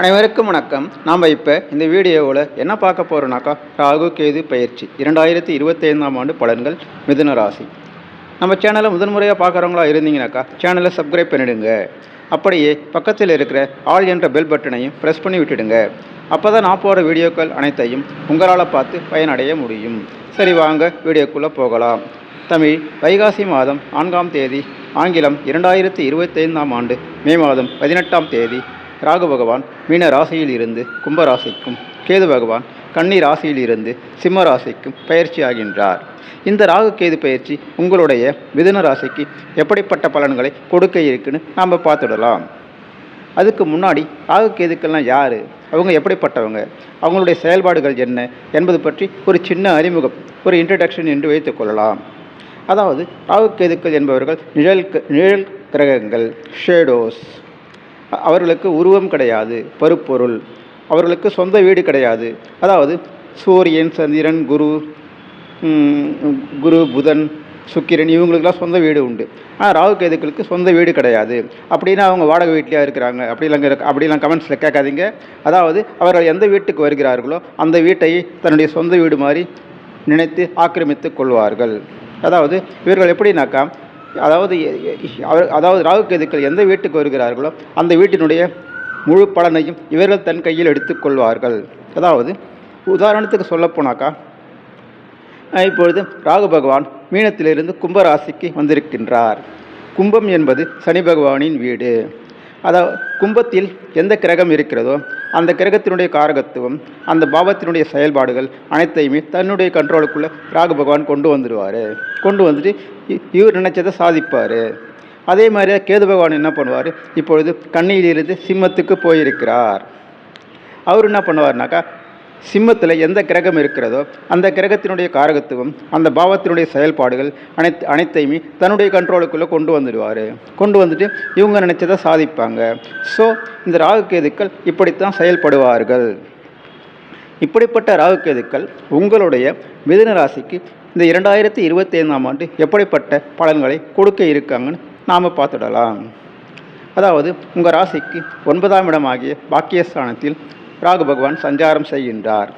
அனைவருக்கும் வணக்கம். நாம் இப்போ இந்த வீடியோவில் என்ன பார்க்க போகிறோம்னாக்கா ராகு கேது பயிற்சி இரண்டாயிரத்தி இருபத்தைந்தாம் ஆண்டு பலன்கள் மிதுன ராசி. நம்ம சேனலை முதன்முறையாக பார்க்குறவங்களா இருந்தீங்கனாக்கா சேனலை சப்ஸ்கிரைப் பண்ணிடுங்க. அப்படியே பக்கத்தில் இருக்கிற ஆல் என்ற பெல் பட்டனையும் ப்ரெஸ் பண்ணி விட்டுடுங்க. அப்போ தான் நான் போகிற வீடியோக்கள் அனைத்தையும் உங்களால் பார்த்து பயனடைய முடியும். சரி வாங்க வீடியோக்குள்ளே போகலாம். தமிழ் வைகாசி மாதம் நான்காம் தேதி ஆங்கிலம் இரண்டாயிரத்தி இருபத்தைந்தாம் ஆண்டு மே மாதம் பதினெட்டாம் தேதி ராகு பகவான் மீன ராசியில் இருந்து கும்பராசிக்கும் கேது பகவான் கன்னி ராசியில் இருந்து சிம்ம ராசிக்கும் பயிற்சி ஆகின்றார். இந்த ராகு கேது பயிற்சி உங்களுடைய மிதுன ராசிக்கு எப்படிப்பட்ட பலன்களை கொடுக்க இருக்குன்னு நாம் பார்த்துடலாம். அதுக்கு முன்னாடி ராகு கேதுக்கள்லாம் யார்? அவங்க எப்படிப்பட்டவங்க? அவங்களுடைய செயல்பாடுகள் என்ன? என்பது பற்றி ஒரு சின்ன அறிமுகம் ஒரு இன்ட்ரடக்ஷன் என்று வைத்துக்கொள்ளலாம் அதாவது ராகு கேதுக்கள் என்பவர்கள் நிழல் நிழல் கிரகங்கள் ஷேடோஸ் அவர்களுக்கு உருவம் கிடையாது பருப்பொருள். அவர்களுக்கு சொந்த வீடு கிடையாது. அதாவது சூரியன் சந்திரன் குரு குரு புதன் சுக்கிரன் இவங்களுக்கெல்லாம் சொந்த வீடு உண்டு. ஆனால் ராகு கேதுக்களுக்கு சொந்த வீடு கிடையாது. அப்படின்னா அவங்க வாடகை வீட்லேயே இருக்கிறாங்க? அப்படிலாம் அப்படிலாம் கமெண்ட்ஸில் கேட்காதீங்க. அதாவது அவர்கள் எந்த வீட்டுக்கு வருகிறார்களோ அந்த வீட்டை தன்னுடைய சொந்த வீடு மாதிரி நினைத்து ஆக்கிரமித்து கொள்வார்கள். அதாவது இவர்கள் எப்படின்னாக்கா அதாவது அவர் அதாவது ராகு கேதுக்கள் எந்த வீட்டுக்கு வருகிறார்களோ அந்த வீட்டினுடைய முழு பலனையும் இவர்கள் தன் கையில் எடுத்துக்கொள்வார்கள் அதாவது உதாரணத்துக்கு சொல்லப்போனாக்கா இப்பொழுது ராகு பகவான் மீனத்திலிருந்து கும்பராசிக்கு வந்திருக்கின்றார். கும்பம் என்பது சனி பகவானின் வீடு. அதாவது கும்பத்தில் எந்த கிரகம் இருக்கிறதோ அந்த கிரகத்தினுடைய காரகத்துவம் அந்த பாவத்தினுடைய செயல்பாடுகள் அனைத்தையுமே தன்னுடைய கண்ட்ரோலுக்குள்ளே ராகு பகவான் கொண்டு வந்துடுவார் கொண்டு வந்துட்டு இ- இவர் நினைச்சதை சாதிப்பார். அதே மாதிரி கேது பகவான் என்ன பண்ணுவார்? இப்பொழுது கண்ணியிலிருந்து சிம்மத்துக்கு போயிருக்கிறார். அவர் என்ன பண்ணுவார்னாக்கா சிம்மத்தில் எந்த கிரகம் இருக்கிறதோ அந்த கிரகத்தினுடைய காரகத்துவம் அந்த பாவத்தினுடைய செயல்பாடுகள் அனைத்து அனைத்தையுமே தன்னுடைய கண்ட்ரோலுக்குள்ளே கொண்டு வந்துடுவார். கொண்டு வந்துட்டு இவங்க நினச்சதை சாதிப்பாங்க. ஸோ இந்த ராகு கேதுக்கள் இப்படித்தான் செயல்படுவார்கள். இப்படிப்பட்ட ராகு கேதுக்கள் உங்களுடைய மிதுன ராசிக்கு இந்த இரண்டாயிரத்தி இருபத்தி ஐந்தாம் ஆண்டு எப்படிப்பட்ட பலன்களை கொடுக்க இருக்காங்கன்னு நாம் பார்த்துடலாம். அதாவது உங்கள் ராசிக்கு ஒன்பதாம் இடமாகிய பாக்கியஸ்தானத்தில் ராகு பகவான் சஞ்சாரம் செய்கின்றார்.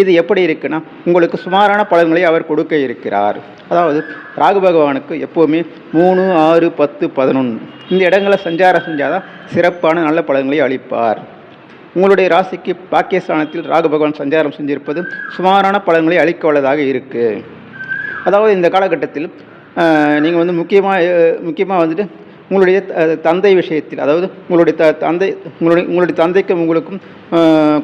இது எப்படி இருக்குன்னா உங்களுக்கு சுமாரான பலன்களை அவர் கொடுக்க இருக்கிறார். அதாவது ராகு பகவானுக்கு எப்போவுமே மூணு ஆறு பத்து பதினொன்று இந்த இடங்களை சஞ்சாரம் செஞ்சாதான் சிறப்பான நல்ல பலன்களை அளிப்பார். உங்களுடைய ராசிக்கு பாக்கியஸ்தானத்தில் ராகு பகவான் சஞ்சாரம் செஞ்சிருப்பது சுமாரான பலன்களை அளிக்க உள்ளதாக இருக்குது அதாவது இந்த காலகட்டத்தில் நீங்கள் வந்து முக்கியமாக முக்கியமாக வந்துட்டு உங்களுடைய தந்தை விஷயத்தில் அதாவது உங்களுடைய த தந்தை உங்களுடைய உங்களுடைய தந்தைக்கும் உங்களுக்கும்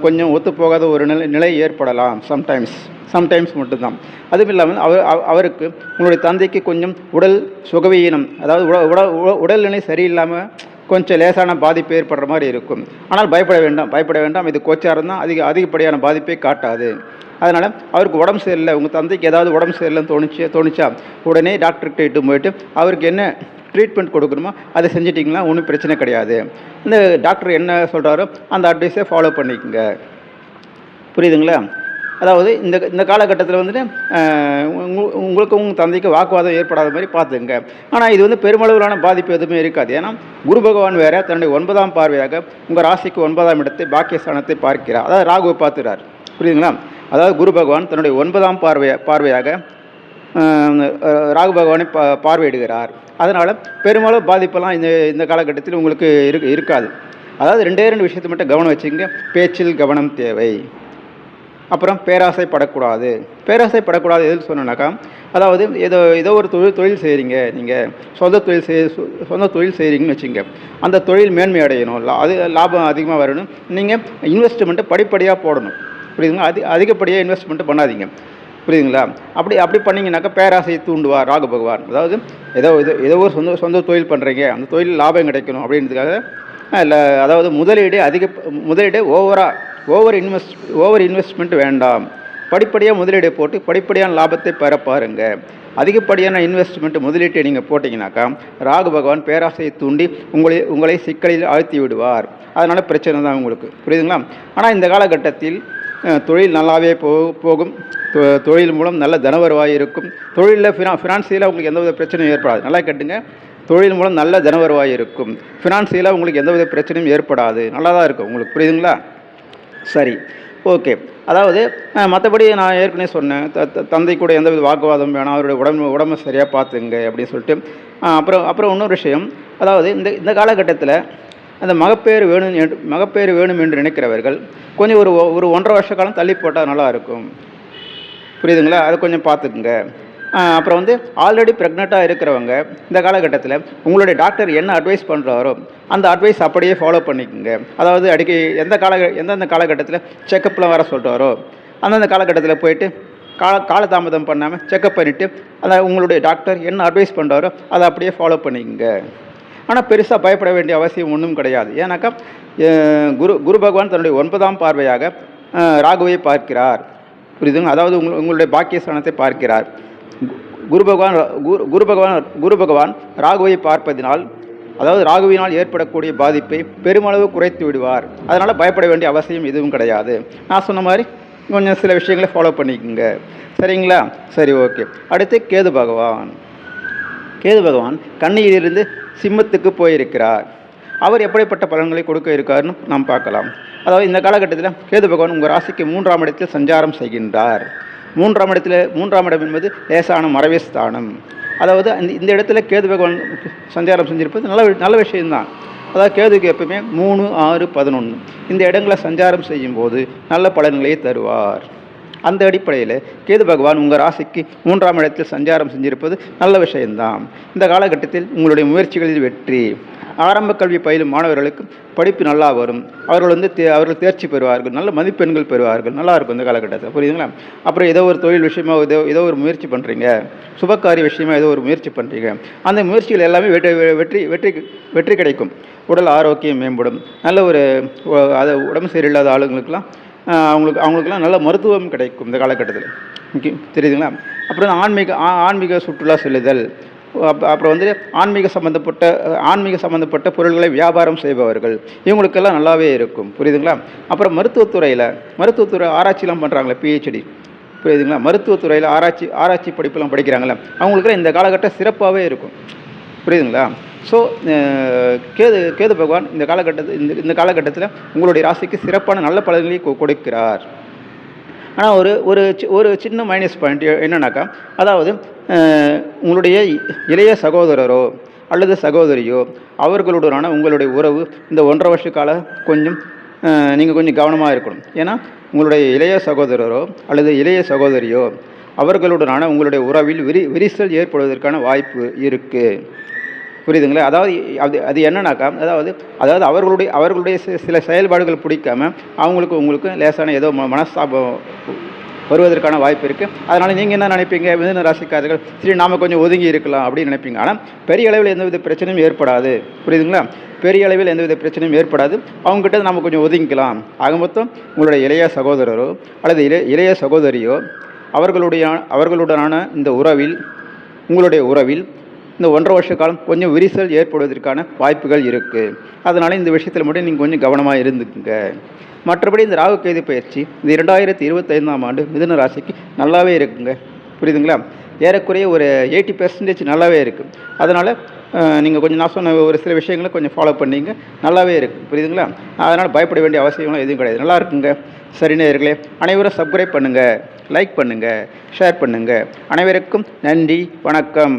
கொஞ்சம் ஒத்துப்போகாத ஒரு நிலை நிலை ஏற்படலாம் சம்டைம்ஸ் சம்டைம்ஸ் மட்டும்தான். அதுவும் இல்லாமல் அவர் அவ- அவருக்கு உங்களுடைய தந்தைக்கு கொஞ்சம் உடல் சுகவீனம் அதாவது உட உட உடல்நிலை சரியில்லாமல் கொஞ்சம் லேசான பாதிப்பு ஏற்படுற மாதிரி இருக்கும். ஆனால் பயப்பட வேண்டாம் பயப்பட வேண்டாம் இது கோச்சாரம் தான் அதிக அதிகப்படியான பாதிப்பை காட்டாது. அதனால் அவருக்கு உடம்பு சரியில்லை உங்கள் தந்தைக்கு ஏதாவது உடம்பு சரியில்லைன்னு தோணுச்சு தோணுச்சா உடனே டாக்டர்கிட்ட இட்டு போயிட்டு அவருக்கு என்ன ட்ரீட்மெண்ட் கொடுக்கணுமோ அதை செஞ்சிட்டிங்கன்னா ஒன்றும் பிரச்சனை கிடையாது. இந்த டாக்டர் என்ன சொல்கிறாரோ அந்த அட்வைஸை ஃபாலோ பண்ணிக்கோங்க. புரியுதுங்களா? அதாவது இந்த இந்த காலகட்டத்தில் வந்துட்டு அஹ், உங்களுக்கு உங்கள் தந்தைக்கு வாக்குவாதம் ஏற்படாத மாதிரி பார்த்துங்க ஆனால் இது வந்து பெருமளவிலான பாதிப்பு எதுவுமே இருக்காது. ஏன்னா குரு பகவான் வேறு தன்னுடைய ஒன்பதாம் பார்வையாக உங்கள் ராசிக்கு ஒன்பதாம் இடத்தை பாக்கியஸ்தானத்தை பார்க்கிறார். அதாவது ராகுவை பார்த்துறார் புரியுதுங்களா? அதாவது குரு பகவான் தன்னுடைய ஒன்பதாம் பார்வைய பார்வையாக ராகு பகவானை பா பார்வையிடுகிறார். அதனால் பெரும்பாலும் பாதிப்பெல்லாம் இந்த இந்த காலகட்டத்தில் உங்களுக்கு இரு இருக்காது. அதாவது ரெண்டே ரெண்டு விஷயத்தை மட்டும் கவனம் வச்சுங்க பேச்சில் கவனம் தேவை. அப்புறம் பேராசைப்படக்கூடாது. பேராசைப்படக்கூடாது எதுன்னு சொன்னோன்னாக்கா அதாவது ஏதோ ஏதோ ஒரு தொழில் தொழில் செய்கிறீங்க நீங்கள் சொந்த தொழில் செய் சொந்த தொழில் செய்கிறீங்கன்னு வச்சுங்க. அந்த தொழில் மேன்மை அடையணும். அது லாபம் அதிகமாக வரணும். நீங்கள் இன்வெஸ்ட்மெண்ட்டை படிப்படியாக போடணும். புரியுதுங்க அதி அதிகப்படியாக இன்வெஸ்ட்மெண்ட்டு பண்ணாதீங்க. புரியுதுங்களா? அப்படி அப்படி பண்ணிங்கனாக்கா பேராசையை தூண்டுவார் ராகு பகவான். அதாவது ஏதோ இது ஏதோ ஒரு சொந்த சொந்த தொழில் பண்ணுறீங்க அந்த தொழில் லாபம் கிடைக்கணும் அப்படின்றதுக்காக இல்லை அதாவது முதலீடு அதிக முதலீடு ஓவராக ஓவர் இன்வெஸ்ட் ஓவர் இன்வெஸ்ட்மெண்ட் வேண்டாம். படிப்படியாக முதலீடை போட்டு படிப்படியான லாபத்தை பெற பாருங்க. அதிகப்படியான இன்வெஸ்ட்மெண்ட் முதலீட்டை நீங்கள் போட்டிங்கனாக்கா ராகு பகவான் பேராசையை தூண்டி உங்களை உங்களை சிக்கலில் ஆழ்த்தி விடுவார். அதனால் பிரச்சனை தான் உங்களுக்கு. புரியுதுங்களா? ஆனால் இந்த காலகட்டத்தில் தொழில் நல்லாவே போ போகும். தொ- தொழில் மூலம் நல்ல தனவருவாய் இருக்கும். தொழிலில் ஃபினா ஃபினான்சியலாக உங்களுக்கு எந்தவித பிரச்சனையும் ஏற்படாது. நல்லா கேட்டுங்க. தொழில் மூலம் நல்ல தன வருவாய் இருக்கும். ஃபினான்சியலாக உங்களுக்கு எந்தவித பிரச்சனையும் ஏற்படாது. நல்லா தான் இருக்கும். உங்களுக்கு புரியுதுங்களா? சரி. ஓகே. அதாவது மற்றபடி நான் ஏற்கனவே சொன்னேன். த தந்தை கூட எந்தவித வாக்குவாதம் வேணாம். அவருடைய உடம்பு உடம்பை சரியாக பார்த்துங்க அப்படின்னு சொல்லிட்டு. அப்புறம் அப்புறம் இன்னொரு விஷயம். அதாவது இந்த இந்த காலகட்டத்தில் அந்த மகப்பேறு வேணும் என்று மகப்பேறு வேணும் என்று நினைக்கிறவர்கள் கொஞ்சம் ஒரு ஒ- ஒரு ஒன்றரை வருஷ காலம் தள்ளி போட்டால் நல்லா இருக்கும். புரியுதுங்களா? அதை கொஞ்சம் பார்த்துக்குங்க. அப்புறம் வந்து ஆல்ரெடி ப்ரெக்னெண்ட்டாக இருக்கிறவங்க இந்த காலகட்டத்தில் உங்களுடைய டாக்டர் என்ன அட்வைஸ் பண்ணுறாரோ அந்த அட்வைஸ் அப்படியே ஃபாலோ பண்ணிக்கோங்க. அதாவது அடிக்கடி எந்த கால எந்தெந்த காலகட்டத்தில் செக்கப்லாம் வர சொல்கிறாரோ அந்தந்த காலகட்டத்தில் போயிட்டு கால காலதாமதம் பண்ணாமல் செக்கப் பண்ணிவிட்டு அதை உங்களுடைய டாக்டர் என்ன அட்வைஸ் பண்ணுறாரோ அதை அப்படியே ஃபாலோ பண்ணிக்கோங்க. ஆனால் பெருசாக பயப்பட வேண்டிய அவசியம் ஒன்றும் கிடையாது. ஏன்னாக்கா குரு குரு பகவான் தன்னுடைய ஒன்பதாம் பார்வையாக ராகுவை பார்க்கிறார். புரியுதுங்க? அதாவது உங்கள் உங்களுடைய பாக்கியஸ்தானத்தை பார்க்கிறார். கு- குரு பகவான் குரு குரு பகவான் குரு பகவான் ராகுவை பார்ப்பதினால் அதாவது ராகுவினால் ஏற்படக்கூடிய பாதிப்பை பெருமளவு குறைத்து விடுவார். அதனால் பயப்பட வேண்டிய அவசியம் எதுவும் கிடையாது. நான் சொன்ன மாதிரி கொஞ்சம் சில விஷயங்களை ஃபாலோ பண்ணிக்கோங்க. சரிங்களா? சரி ஓகே அடுத்து கேது பகவான். கேது பகவான் கண்ணியிலிருந்து சிம்மத்துக்கு போயிருக்கிறார். அவர் எப்படிப்பட்ட பலன்களை கொடுக்க இருக்காருன்னு நாம் பார்க்கலாம். அதாவது இந்த காலகட்டத்தில் கேது பகவான் உங்கள் ராசிக்கு மூன்றாம் இடத்தில் சஞ்சாரம் செய்கின்றார். மூன்றாம் இடத்தில் மூன்றாம் இடம் என்பது லேசான மறைவு ஸ்தானம். அதாவது இந்த இந்த இடத்துல கேது பகவான் சஞ்சாரம் செஞ்சிருப்பது நல்ல நல்ல விஷயம்தான். அதாவது கேதுக்கு எப்பவுமே மூணு ஆறு பதினொன்று இந்த இடங்களை சஞ்சாரம் செய்யும்போது நல்ல பலன்களை தருவார். அந்த அடிப்படையில் கேது பகவான் உங்கள் ராசிக்கு மூன்றாம் இடத்தில் சஞ்சாரம் செஞ்சிருப்பது நல்ல விஷயம்தான். இந்த காலகட்டத்தில் உங்களுடைய முயற்சிகளில் வெற்றி. ஆரம்ப கல்வி பயிலும் மாணவர்களுக்கு படிப்பு நல்லா வரும். அவர்கள் வந்து தே அவர்கள் தேர்ச்சி பெறுவார்கள். நல்ல மதிப்பெண்கள் பெறுவார்கள். நல்லா இருக்கும் இந்த காலகட்டத்தில். புரியுதுங்களா? அப்புறம் ஏதோ ஒரு தொழில் விஷயமா ஏதோ ஏதோ ஒரு முயற்சி பண்ணுறீங்க சுபகாரிய விஷயமா ஏதோ ஒரு முயற்சி பண்ணுறீங்க அந்த முயற்சிகள் எல்லாமே வெற்றி வெற்றி வெற்றி வெற்றி கிடைக்கும். உடல் ஆரோக்கியம் மேம்படும். நல்ல ஒரு அதை அது உடம்பு சரியில்லாத ஆளுங்களுக்கெல்லாம் அவங்களுக்கு அவங்களுக்குலாம் நல்ல மருத்துவம் கிடைக்கும் இந்த காலகட்டத்தில். ஓகே தெரியுதுங்களா? அப்புறம் ஆன்மீக ஆ- ஆன்மீக சுற்றுலா செல்லுதல் அப்புறம் வந்து ஆன்மீக சம்மந்தப்பட்ட ஆன்மீக சம்மந்தப்பட்ட பொருள்களை வியாபாரம் செய்பவர்கள் இவங்களுக்கெல்லாம் நல்லாவே இருக்கும். புரியுதுங்களா? அப்புறம் மருத்துவத்துறையில் மருத்துவத்துறை ஆராய்ச்சிலாம் பண்ணுறாங்களே பிஹெச்டி புரியுதுங்களா? மருத்துவத்துறையில் ஆராய்ச்சி ஆராய்ச்சி படிப்பெல்லாம் படிக்கிறாங்களே அவங்களுக்குலாம் இந்த காலகட்டம் சிறப்பாகவே இருக்கும். புரியுதுங்களா? ஸோ uh, கேது கேது பகவான் இந்த காலகட்டத்தில் இந்த இந்த காலகட்டத்தில் உங்களுடைய ராசிக்கு சிறப்பான நல்ல பலன்களை கொடுக்கிறார். ஆனால் ஒரு ஒரு சி- ஒரு சின்ன மைனஸ் பாயிண்ட் என்னன்னாக்கா அதாவது உங்களுடைய இ- இளைய சகோதரரோ அல்லது சகோதரியோ அவர்களுடனான உங்களுடைய உறவு இந்த ஒன்றரை வருஷ கால கொஞ்சம் நீங்கள் கொஞ்சம் கவனமாக இருக்கணும். ஏன்னா உங்களுடைய இளைய சகோதரரோ அல்லது இளைய சகோதரியோ அவர்களுடனான உங்களுடைய உறவில் விரி விரிசல் ஏற்படுவதற்கான வாய்ப்பு இருக்குது புரியுதுங்களா? அதாவது அது அது என்னன்னாக்கா அதாவது அதாவது அவர்களுடைய அவர்களுடைய சில செயல்பாடுகள் பிடிக்காம அவங்களுக்கு உங்களுக்கு லேசான ஏதோ மனஸ்தாபம் வருவதற்கான வாய்ப்பு இருக்குது அதனால் நீங்கள் என்ன நினைப்பீங்க? மிதன ராசிக்காரர்கள் சரி நாம் கொஞ்சம் ஒதுங்கி இருக்கலாம் அப்படின்னு நினைப்பீங்க. ஆனால் பெரிய அளவில் எந்தவித பிரச்சனையும் ஏற்படாது. புரியுதுங்களா? பெரிய அளவில் எந்தவித பிரச்சனையும் ஏற்படாது. அவங்ககிட்ட நம்ம கொஞ்சம் ஒதுங்கிக்கலாம். ஆக மொத்தம் உங்களுடைய இளைய சகோதரரோ அல்லது இளைய இளைய சகோதரியோ அவர்களுடைய அவர்களுடனான இந்த உறவில் உங்களுடைய உறவில் இந்த ஒன்றரை வருஷ காலம் கொஞ்சம் விரிசல் ஏற்படுவதற்கான வாய்ப்புகள் இருக்குது அதனால் இந்த விஷயத்தில் மட்டும் நீங்கள் கொஞ்சம் கவனமாக இருந்துக்குங்க. மற்றபடி இந்த ராகு கேது பயிற்சி இந்த இரண்டாயிரத்தி இருபத்தைந்தாம் ஆண்டு மிதுன ராசிக்கு நல்லாவே இருக்குங்க. புரியுதுங்களா? ஏறக்குறைய ஒரு எயிட்டி பெர்சன்டேஜ் நல்லாவே இருக்குது அதனால் நீங்கள் கொஞ்சம் நான் சொன்ன ஒரு சில விஷயங்களை கொஞ்சம் ஃபாலோ பண்ணிங்க. நல்லாவே இருக்குது புரியுதுங்களா? அதனால் பயப்பட வேண்டிய அவசியம்லாம் எதுவும் கிடையாது. நல்லா இருக்குங்க. சரி நேர்களே அனைவரும் சப்ஸ்கிரைப் பண்ணுங்கள் லைக் பண்ணுங்கள் ஷேர் பண்ணுங்கள் அனைவருக்கும் நன்றி. வணக்கம்.